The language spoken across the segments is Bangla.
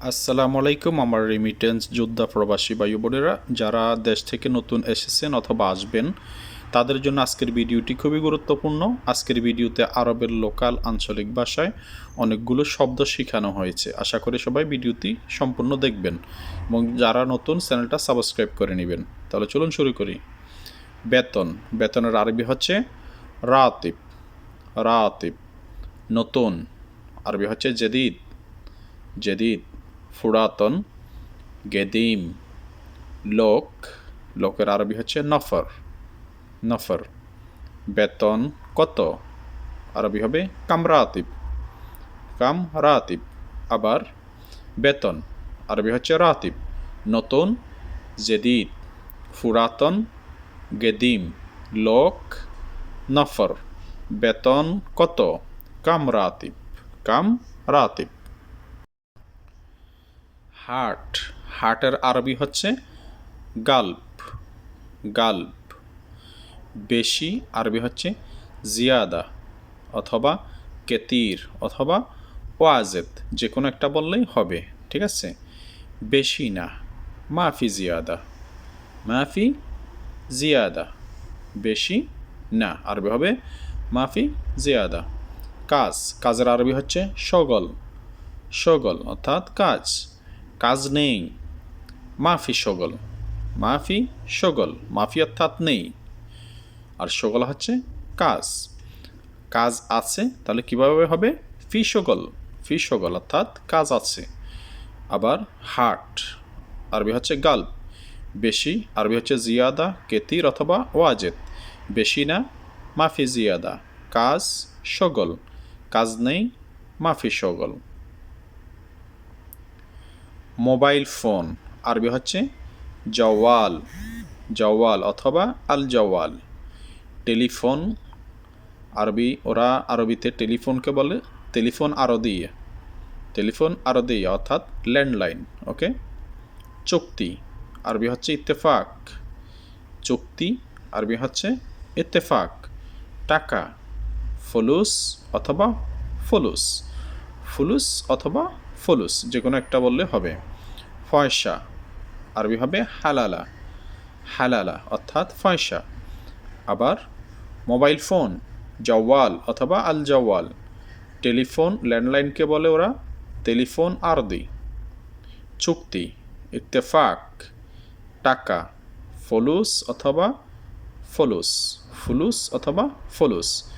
আসসালামু আলাইকুম, আমার রেমিটেন্স যোদ্ধা প্রবাসী ভাই বোনেরা। যারা দেশ থেকে নতুন এসেছেন অথবা আসবেন, তাদের জন্য আজকের ভিডিওটি খুবই গুরুত্বপূর্ণ। আজকের ভিডিওতে আরবের লোকাল আঞ্চলিক ভাষায় অনেকগুলো শব্দ শেখানো হয়েছে। আশা করি সবাই ভিডিওটি সম্পূর্ণ দেখবেন এবং যারা নতুন চ্যানেলটা সাবস্ক্রাইব করে নেবেন। তাহলে চলুন শুরু করি। বেতন, বেতনের আরবি হচ্ছে রাতিব রাতিব, নতুন। আরবি হচ্ছে জেদিদ জেদিদ। ফুরাতন, গেদিম, লোক, লোকের আরবি হচ্ছে নফর। নফর। বেতন কত? আরবি হবে কামরাতিব। কাম রাতিব আবার বেতন, আরবি হচ্ছে রাতিব। নতুন, জেদিদ। ফুরাতন, গেদিম, লোক, নফর। বেতন কত? কাম রাতিব কাম রাতিব হার্ট, হার্টের আরবি হচ্ছে গাল্প গাল্প। বেশি আরবি হচ্ছে জিয়াদা অথবা কেতির অথবা ওয়াজেদ যে কোনো একটা বললেই হবে, ঠিক আছে? বেশি না, মাফি জিয়াদা মাফি জিয়াদা। বেশি না, আরবি হবে মাফি জিয়াদা। কাজ, কাজের আরবি হচ্ছে সগল সগল অর্থাৎ কাজ। কাজ নেই। মাফি সগল। মাফি সগল। মাফি অর্থাৎ নেই। আর সগল হচ্ছে কাজ। কাজ আছে, তাহলে কীভাবে হবে? ফি সগল। ফি সগল অর্থাৎ কাজ আছে। আবার হার্ট আরবি হচ্ছে গাল্প বেশি, আরবি হচ্ছে জিয়াদা, কেতির অথবা ওয়াজেদ। বেশি না, মাফি জিয়াদা। কাজ সগল। কাজ নেই, মাফি সগল। Mobile phone. আরবি হচ্ছে জওয়াল। জওয়াল অথবা আল জওয়াল টেলিফোন। আরবি ওরা আরবিতে টেলিফোনকে বলে। টেলিফোন আরদিয়া টেলিফোন আরদিয়া অর্থাৎ ল্যান্ডলাইন, ওকে? চুক্তি। আরবি হচ্ছে ইত্তেফাক। চুক্তি। আরবি হচ্ছে ইত্তেফাক। টাকা। ফলুস অথবা ফলুস। ফুলুস অথবা ফলুস, যে কোনো একটা বললে হবে। ফয়সা, আরবি হবে হালালা। হালালা অর্থাৎ ফয়সা। আবার মোবাইল ফোন, জওয়াল অথবা আল জওয়াল। টেলিফোন ল্যান্ডলাইনকে বলে ওরা? টেলিফোন আরদি চুক্তি, ইত্তেফাক, টাকা, ফলুস অথবা ফলুস। ফুলুস অথবা ফলুস।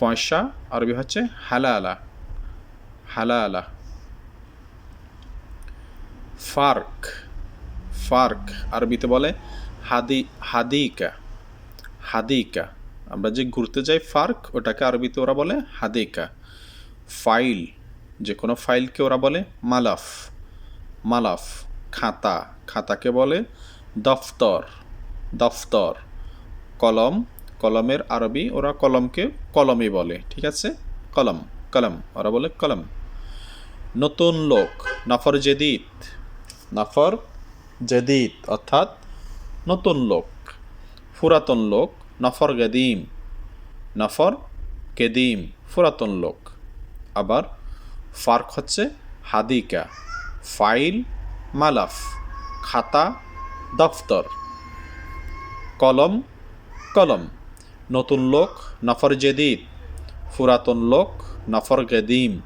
ফয়সা, আরবি হচ্ছে হালালা। হালালা। ফার্ক ফার্ক আরবিতে বলে হাদি, হাদিকা হাদিকা। আমরা যে ঘুরতে যাই ফার্ক, ওটাকে আরবিতে ওরা বলে হাদিকা। ফাইল, যে কোনো ফাইলকে ওরা বলে মালাফ মালাফ, খাতা। খাতাকে বলে দফতর দফতর। কলম, কলমের আরবি ওরা কলমকে কলমই বলে, ঠিক আছে? কলম কলম, ওরা বলে কলম। নতুন লোক নফর জেদিদ নফর, জেদিদ অর্থাৎ নতুন লোক, পুরাতন লোক, নফর গেদিম। নফর গেদিম, পুরাতন লোক। আবার ফার্ক হচ্ছে হাদিকা, ফাইল, মালাফ, খাতা, দফতর। কলম কলম। নতুন লোক, নফর জেদিদ। পুরাতন লোক, নফর গেদিম।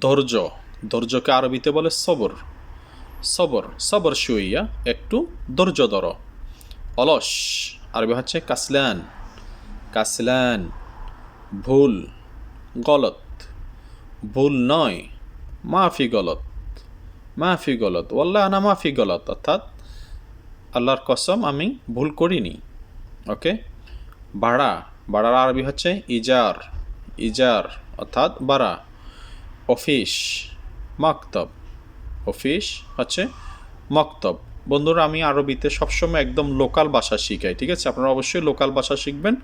ধৈর্য। ধৈর্যকে আরবিতে বলে সবর। সবর সবর শুইয়া একটু ধৈর্য ধরো। অলস, আরবি হচ্ছে কাসলান। কাসলান, ভুল, গলত। ভুল নয়, মাফি গলত। মাফি গলত। ওল্লা আনা মাফি গলত, অর্থাৎ আল্লাহর কসম আমি ভুল করিনি। ওকে? ভাড়া ভাড়ার আরবি হচ্ছে ইজার। ইজার, অর্থাৎ ভাড়া অফিস, মক্তব। অফিস হচ্ছে মক্তব। বন্ধুরা, আমি আরবিতে সবসময় একদম লোকাল ভাষা শিখাই, ঠিক আছে? আপনারা অবশ্যই লোকাল ভাষা শিখবেন,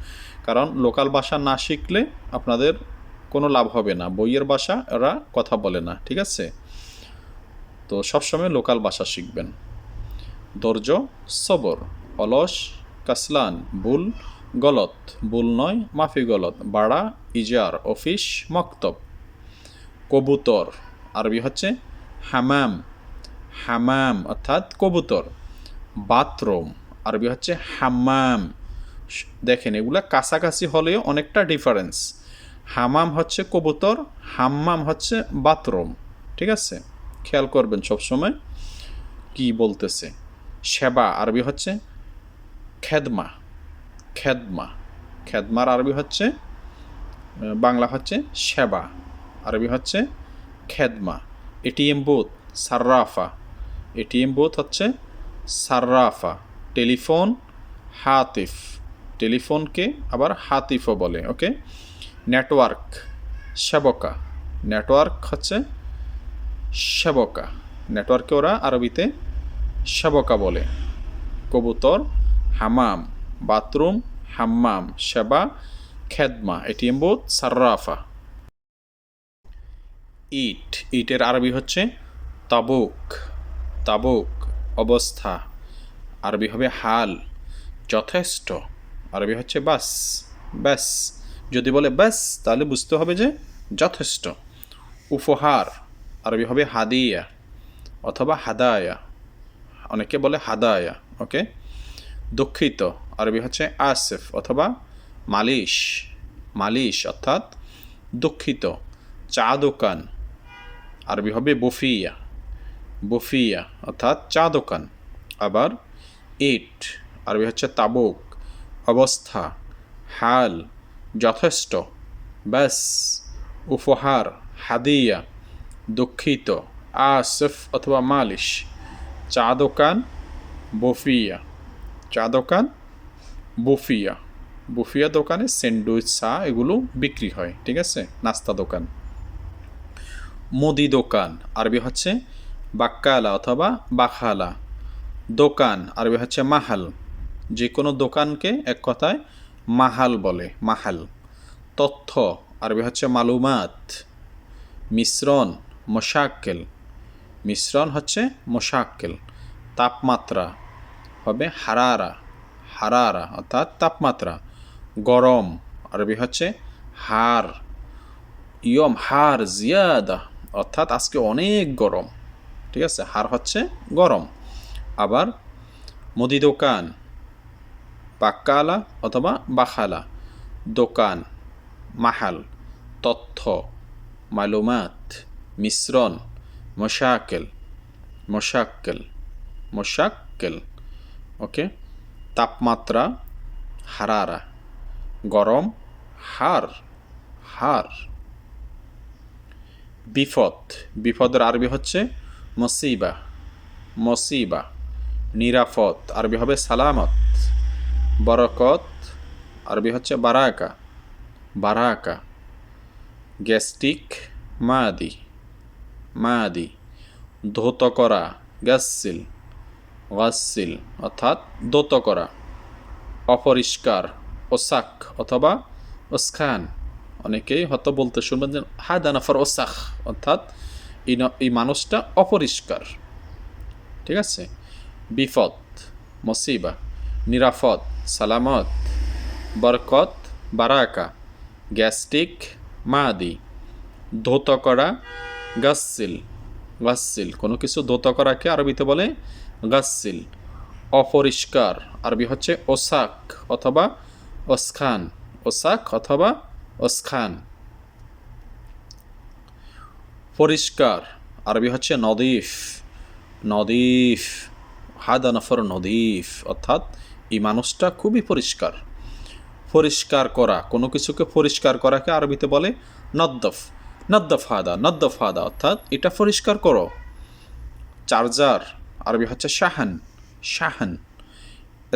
কারণ লোকাল ভাষা না শিখলে আপনাদের কোনো লাভ হবে না। বইয়ের ভাষা ওরা কথা বলে না, ঠিক আছে? তো সবসময় লোকাল ভাষা শিখবেন। ধৈর্য, সবর, অলস, কাসলান, ভুল, গলত। ভুল নয়, মাফি গলত। বাড়া, ইজার, অফিস, মক্তব। কবুতর। আরবি হচ্ছে হামাম। হামাম অর্থাৎ কবুতর। বাথরুম। আরবি হচ্ছে হামাম। দেখেন, এগুলা কাছাকাছি হলেও অনেকটা ডিফারেন্স হামাম হচ্ছে কবুতর, হাম্মাম হচ্ছে বাথরুম। ঠিক আছে? খেয়াল করবেন সবসময় কি বলতেছে। সেবা আরবি হচ্ছে খেদমা। খেদমা। খেদমার আরবি হচ্ছে বাংলা হচ্ছে সেবা। আরবি হচ্ছে খেদমা। এটিএম বুথ, সার্রাফা। এটিএম বুথ হচ্ছে সার্রাফা। টেলিফোন, হাতিফ। টেলিফোনকে আবার হাতিফও বলে, ওকে? নেটওয়ার্ক, সেবকা। নেটওয়ার্ক হচ্ছে সেবকা। নেটওয়ার্কে ওরা আরবিতে সেবকা বলে। কবুতর, হামাম। বাথরুম, হাম্মাম। সেবা, খেদমা। ATM booth, সার্রাফা। ইট, ইটের আরবি হচ্ছে তাবুক তাবুক, অবস্থা। আরবি হবে হাল, যথেষ্ট। আরবি হচ্ছে বাস ব্যাস যদি বলে ব্যাস তাহলে বুঝতে হবে যে যথেষ্ট। উপহার, আরবি হবে হাদিয়া অথবা হাদায়া। অনেকে বলে হাদায়া, ওকে? দুঃখিত, আরবি হচ্ছে আসিফ অথবা মালিশ মালিশ অর্থাৎ দুঃখিত, চা দোকান। আরবি হবে বফিয়া। বফিয়া অর্থাৎ চা দোকান। আবার ইট, আরবি হচ্ছে তাবুক। অবস্থা, হাল, যথেষ্ট। ব্যাস উপহার, হাদিয়া, দুঃখিত, আসিফ অথবা মালিশ। চা দোকান, বফিয়া। চা দোকান, বুফিয়া। বুফিয়া দোকানে স্যান্ডউইচ, চা এগুলো বিক্রি হয়, ঠিক আছে? নাস্তা দোকান। মুদি দোকান, আরবি হচ্ছে বাক্কালা অথবা বাখালা। দোকান, আরবি হচ্ছে মাহাল। যে কোনো দোকানকে এক কথায় মাহাল বলে, মাহাল। তথ্য, আরবি হচ্ছে মালুমাত। মিশ্রণ, মশাক্কেল। মিশ্রণ হচ্ছে মশাক্কেল। তাপমাত্রা হবে হারারা হারারা অর্থাৎ তাপমাত্রা। গরম, আরবি হচ্ছে হার। ইয়ম, হার, জিয়াদা। অর্থাৎ আজকে অনেক গরম, ঠিক আছে? হার হচ্ছে গরম। আবার মুদি দোকান, বাক্কালা অথবা বাখালা, দোকান, মাহাল, তথ্য, মালুমাত, মিশ্রণ মশাকেল মশাক্কেল মশাক্কেল, ওকে? তাপমাত্রা হারারা, গরম, হার হার। বিপদ। বিপদের আরবি হচ্ছে মসিবা। মসিবা, নিরাপদ। আরবি হবে সালামত। বরকত, আরবি হচ্ছে বারাকা। বারাকা। গ্যাস্ট্রিক, মাদি। মাদি। ধৌত করা গ্যাসিল ওয়াসিল অর্থাৎ দোত করা। অপরিষ্কার, ওসাক অথবা ওসখান। অনেকেই হয়তো বলতে শুনবেন যে হাদানাফার ওসাখ অর্থাৎ এই মানুষটা অপরিষ্কার। ঠিক আছে? বিপদ, মসিবা, নিরাপদ, সালামত, বরকত, বারাকা, গ্যাস্ট্রিক, মাদি ধৌত করা গাসিল গাসিল কোনো কিছু ধৌত করাকে আরবিতে বলে গাসিল অপরিষ্কার, আরবি হচ্ছে ওসাক অথবা ওসখান। ওসাক অথবা ওসখান। পরিষ্কার। আরবি হচ্ছে নদীফ। নদীফ। হাদা নফর নদীফ। অর্থাৎ এই মানুষটা খুবই পরিষ্কার। পরিষ্কার করা। কোনো কিছুকে পরিষ্কার করাকে আরবিতে বলে নদ্দফ। নদ্দফ হাদা নদ্দফ হাদা, অর্থাৎ এটা পরিষ্কার করো। চার্জার, আরবি হচ্ছে শাহান। শাহান।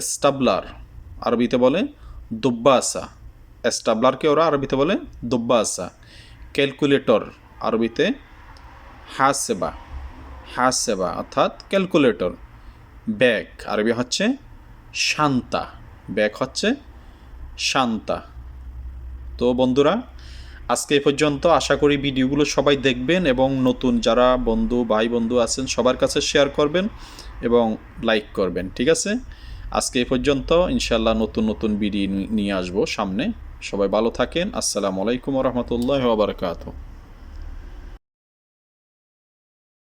স্টাবলার, আরবিতে বলে দুব্বাসা। স্টাবলারকে ওরা আরবিতে বলে দুব্বাসা ক্যালকুলেটর আরবিতে হাসেবা। হাসেবা অর্থাৎ ক্যালকুলেটর। ব্যাগ আরবি হচ্ছে শান্তা। ব্যাগ হচ্ছে শান্তা। তো বন্ধুরা, আজকে এ পর্যন্ত আশা করি ভিডিওগুলো সবাই দেখবেন এবং নতুন যারা বন্ধু, ভাই বন্ধু আছেন সবার কাছে শেয়ার করবেন এবং লাইক করবেন, ঠিক আছে? আজকে এ পর্যন্ত ইনশাল্লাহ নতুন নতুন ভিডিও নিয়ে আসব সামনে। সবাই ভালো থাকেন। আসসালামু আলাইকুম রহমতুল্লাহ বারকাত